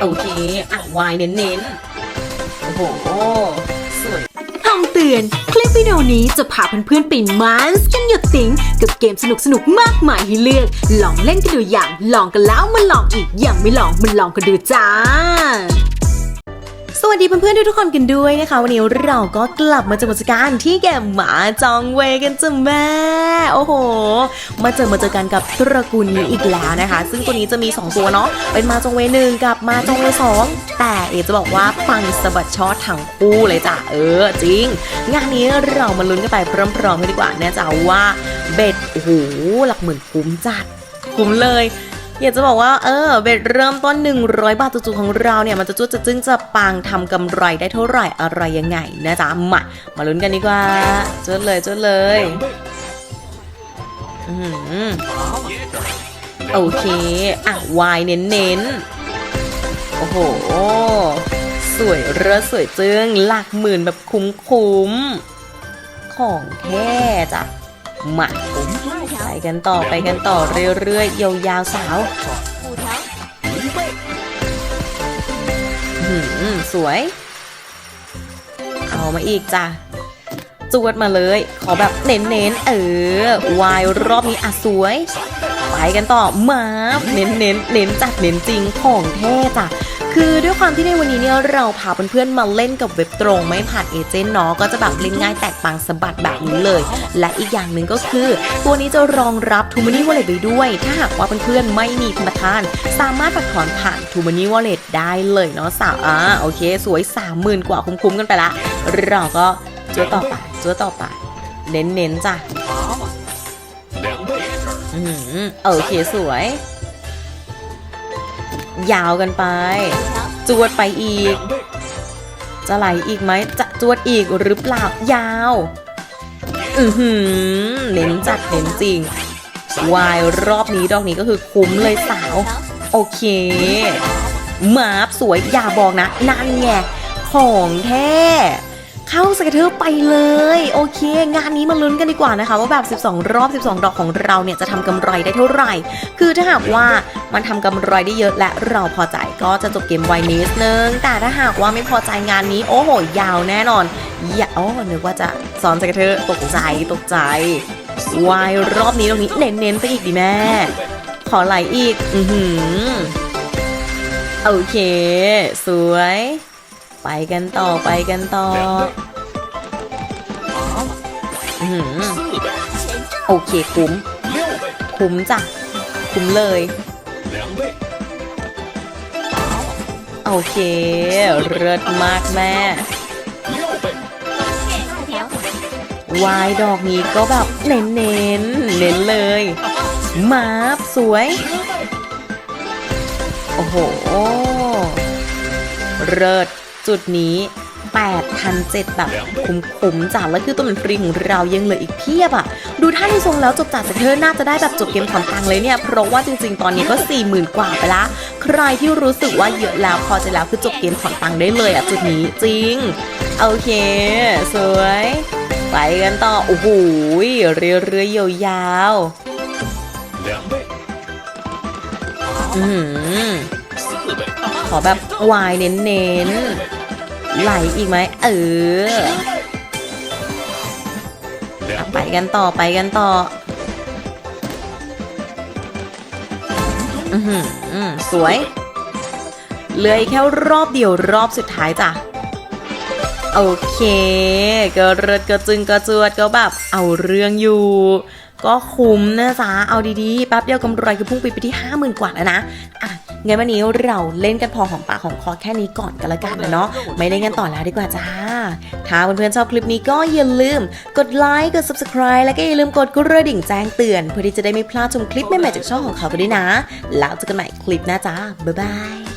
โอเค อะวายเน้นๆ โอ้โห สวยคำเตือน คลิปวิดีโอนี้จะพาเพื่อนๆไปมันส์กันหยดติงกับเกมสนุกๆมากมายให้เลือก ลองเล่นกันดูอย่าง ลองกันแล้วมาลองอีกยังไม่ลองมันลองกันดูจ้า สวัสดีเพื่อนๆทุกคนกันด้วยนะคะ วันนี้เราก็กลับมาเจอมาเจอกันที่เกมหมาจองเวกันจ้ะแม่โอ้โห มาเจอมาเจอกันกับตระกูลนี้อีกแล้วนะคะ ซึ่งตัวนี้จะมี 2 ตัวเนาะเป็นมาจองเวหนึ่งกับมาจองเวสองแต่เอจะบอกว่าปังสะบัดช็อตทั้งคู่เลยจ้ะเออจริง งานนี้เรามาลุ้นกันไปพร้อมๆกันดีกว่าแน่ใจว่าเบ็ดโอ้โหหลักหมื่นคุ้มจัดคุ้มเลย อยากจะบอกว่าเออเบ็ดเริ่มต้น 100 บาทจุกๆของเราเนี่ยมันจะจุดจะจึ้งจะปังทำกำไรได้เท่าไหร่อะไรยังไงนะจ๊ะมามาลุ้นกันดีกว่าจุดเลยจุดเลยอื้อหือโอเค อะวายเน้นๆโอ้โห สวยเรือสวยจึงหลักหมื่นแบบคุ้มๆของแท้จ้ะ มาไปกันต่อไปกันต่อเรื่อยๆยาวๆสาวหือสวย เอามาอีกจ้ะจวดมาเลย ขอแบบเน้นๆเออวายรอบนี้อะสวย ไปกันต่อมาเน้นเน้นๆเน้นจัดเน้นจริงของแท้จ้ะ คือด้วยความที่ในวันนี้เนี่ยเราพาเพื่อนๆมาเล่นกับเว็บตรง ไม่ผ่านเอเจนต์เนาะก็จะแบบเล่นง่ายแตกปังสะบัดแบบนี้เลย และอีกอย่างหนึ่งก็คือ ตัวนี้จะรองรับ t ูม a นี่วอลเล็ตไปด้วย ถ้าหากว่าเพื่อนๆไม่มีธนาคาร สามารถฝากถอนผ่าน t ูม a นี่วอลเล็ตได้เลยเนาะสาวอ่าโอเค สวย 30,000 กว่าคุ้มๆกันไปละ เราก็จ้วต่อไปจ้วต่อไปเน้นๆจ้ะอืมโอเคสวย ยาวกันไป จวดไปอีก จะไหลอีกไหมจะจวดอีกหรือเปล่ายาว อือหือเน้นจัดเน้นจริงวายรอบนี้ดอกนี้ก็คือคุ้มเลยสาว โอเคมาบสวยอย่าบอกนะ นั่นไงของแท้ เข้าสเกเตอร์ไปเลย โอเค งานนี้มาลุ้นกันดีกว่านะคะ ว่าแบบ 12 รอบ 12 ดอกของเราเนี่ยจะทำกำไรได้เท่าไหร่ คือถ้าหากว่ามันทำกำไรได้เยอะและเราพอใจก็จะจบเกมไวนิดนึง แต่ถ้าหากว่าไม่พอใจงานนี้โอ้โห ยาวแน่นอนอย่าโอ้นึกว่าจะสอนสเกเตอร์ตกใจตกใจวายรอบนี้ตรงนี้เน้นๆไปอีกดีแม่ ขอไหลอีก อือหือโอเค สวย ไปกันต่อไปกันต่ออือหือโอเคคุ้ม คุ้มจ้ะ คุ้มเลย โอเคเลิศมากแม่วายดอกนี้ก็แบบเน้นเน้นๆเน้นเลยมาบสวย โอ้โหเลิศ จุดนี้8,700แบบคุ้มๆจ้ะแล้วคือตัวมันฟรีของเรายังเหลืออีกเพียบอะดูท่าที่ทรงแล้วจบจากสเกอร์น่าจะได้แบบจบเกมถอนตังค์เลยเนี่ย เพราะว่าจริงๆ ตอนนี้ก็ 40,000 กว่าไปละ ใครที่รู้สึกว่าเยอะแล้วพอใจแล้วคือจบเกมถอนตังค์ได้เลยอะจุดนี้จริง โอเค สวย ไปกันต่อ โอ้โหเรื่อยๆยาวๆอือหือขอแบบวายเน้นๆ ไหลอีกไหมเออไปกันต่อไปกันต่อ อือหืออืมสวยเหลือแค่รอบเดียวรอบสุดท้ายจ้ะ โอเคก็เริดก็จึงก็จวดก็แบบเอาเรื่องอยู่ก็คุ้มนะจ๊ะ เอาดีๆแป๊บเดียวกำไรคือพุ่งไปไปที่50,000กว่าแล้วนะ อะ งั้นวันนี้เราเล่นกันพอของปากของคอแค่นี้ก่อนกันละกันนะเนาะไม่เล่นกันต่อแล้วดีกว่าจ้า ถ้าเพื่อนๆชอบคลิปนี้ก็อย่าลืม กดไลค์กด subscribe แล้วก็อย่าลืมกดกระดิ่งแจ้งเตือน เพื่อที่จะได้ไม่พลาดชมคลิปใหม่ๆจากช่องของเขากันด้วยนะ แล้วเจอกันใหม่คลิปหน้าจ้าบ๊ายบาย